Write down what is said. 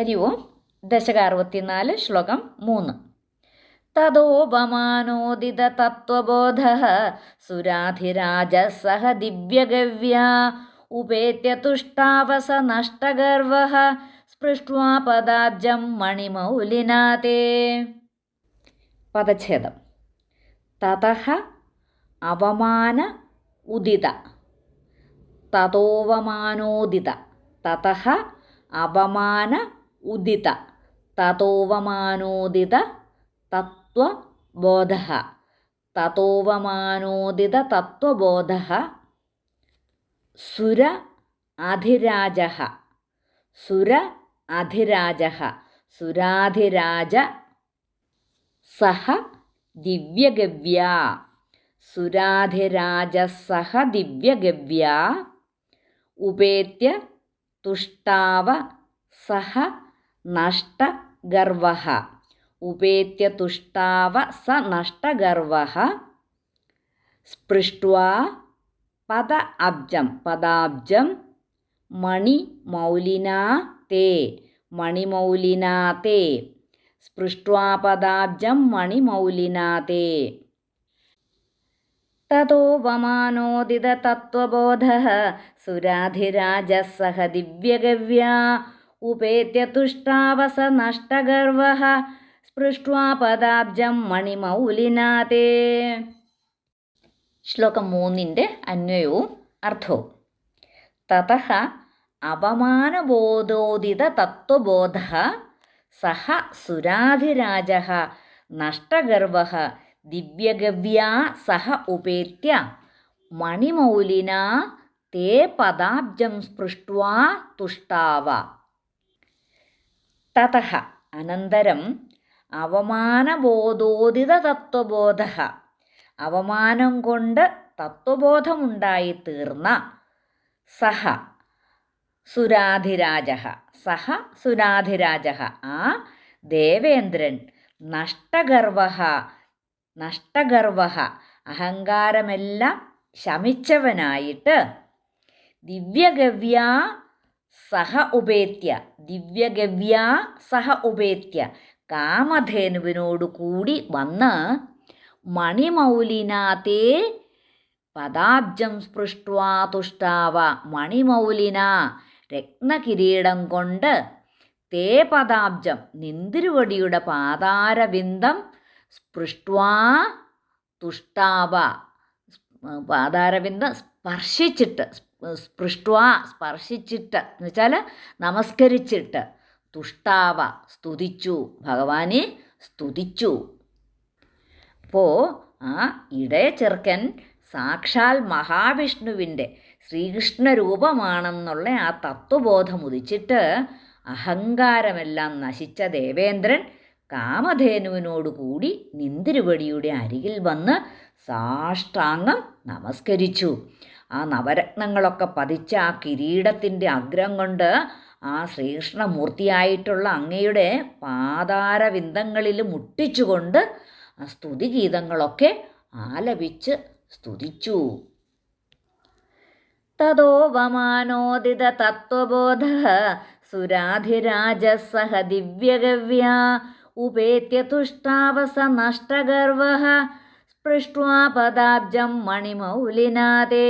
ഹരി ഓം ദശക അറുപത്തിനാല് ശ്ലോകം മൂന്ന്. തദോപമാനോദിത തത്വബോധ സുരാധിരാജ സഹ ദിവ്യഗവ്യ ഉപേത്യ തുഷ്ടാവസ നഷ്ടഗർവ സ്പൃഷ്ട്വാ പദാബ്ജം മണിമൗലിനാതേ. പദഛേദം തഥ അവമാന ഉദിത. തതോവമാനോദിത തഥ അപമാന ഉദിത. തതോവമാനോദിത തത്വബോധ തതോവമാനോദിത തത്വബോധ സുര അധിരാജ. സുര അധിരാജ. സുരാധിരാജ സഹ ദിവ്യഗവ്യ. സുരാധിരാജ സഹ ദിവ്യഗവ്യ. ഉപേത്യ തുഷ്ടാവ സഹ നഷ്ടഗർവ ഉപേത്യ തുഷ്ടാവ സ നഷ്ടഗർവ സ്പൃഷ്ട്വാ പദ അബ്ജം. പദാബ്ജം മണിമൗലിനാ തേ. മണിമൗലിനാ തേ. സ്പൃഷ്ട്വാ പദാബ്ജം മണിമൗലിനാ തേ. തതോപമാനോദിത തത്വബോധ. സുരാധിരാജ സഹ ദിവ്യഗവ്യ തുഷ്ടാവസ നഷ്ടഗർവ സ്പൃഷ്ട്വാ പദാബ്ജം മണിമൗലിനാതേ ശ്ലോകം മൂന്നിന്റെ അന്വയവും അർത്ഥവും. തത അപമാനബോധോദിത തത്വബോധ സഹ സുരാധിരാജ നഷ്ടഗർവ ദിവ്യഗവ്യാ സഹ ഉപേത്യ മണിമൗലിന തേ പദാബ്ജം സ്പൃഷ്ട്വാ തുഷ്ടാവ. തതഃ അനന്തരം അവമാനബോധോദിത തത്വബോധ അവമാനം കൊണ്ട് തത്വബോധമുണ്ടായി തീർന്ന സഹ സുരാധിരാജ സഹ സുരാധിരാജ ആ ദേവേന്ദ്രൻ നഷ്ടഗർവ നഷ്ടഗർവ അഹങ്കാരമെല്ലാം ശമിച്ചവനായിട്ട് ദിവ്യഗവ്യ സഹ ഉപേത്യ ദിവ്യഗവ്യ സഹ ഉപേത്യ കാമധേനുവിനോടു കൂടി വന്ന് മണിമൗലിനാതേ പദാബ്ജം സ്പൃഷ്ട്വാ തുഷ്ടാവ. മണിമൗലിന രത്നകിരീടം കൊണ്ട് തേ പദാബ്ജം നിന്തിരുവടിയുടെ പാതാരബിന്ദം സ്പൃഷ്ട്വാ തുഷ്ടാവ. പാതാരബിന്ദം സ്പർശിച്ചിട്ട് സ്പൃഷ്ട്വാ സ്പർശിച്ചിട്ട്. എന്ന് വെച്ചാൽ നമസ്കരിച്ചിട്ട്. തുഷ്ടാവ സ്തുതിച്ചു. ഭഗവാനെ സ്തുതിച്ചു. അപ്പോൾ ആ ഇടയ ചെറുക്കൻ സാക്ഷാൽ മഹാവിഷ്ണുവിന്റെ ശ്രീകൃഷ്ണ രൂപമാണെന്നുള്ള ആ തത്വബോധം ഉദിച്ചിട്ട് അഹങ്കാരമെല്ലാം നശിച്ച ദേവേന്ദ്രൻ കാമധേനുവിനോടുകൂടി നിന്തിരുവടിയുടെ അരികിൽ വന്ന് സാഷ്ടാംഗം നമസ്കരിച്ചു. ആ നവരത്നങ്ങളൊക്കെ പതിച്ച ആ കിരീടത്തിന്റെ അഗ്രം കൊണ്ട് ആ ശ്രീകൃഷ്ണമൂർത്തിയായിട്ടുള്ള അങ്ങയുടെ പാതാരവിന്ദങ്ങളിൽ മുട്ടിച്ചുകൊണ്ട് സ്തുതിഗീതങ്ങളൊക്കെ ആലപിച്ച് സ്തുതിച്ചു. തദോപമാനോദിത തത്വബോധ സുരാധിരാജ സഹ ദിവ്യഗവ്യ ഉപേത്യ തുഷ്ടാവസ നഷ്ടഗർവ സ്പൃഷ്ട്വാ പദാബ്ജം മണിമൗലിനാതേ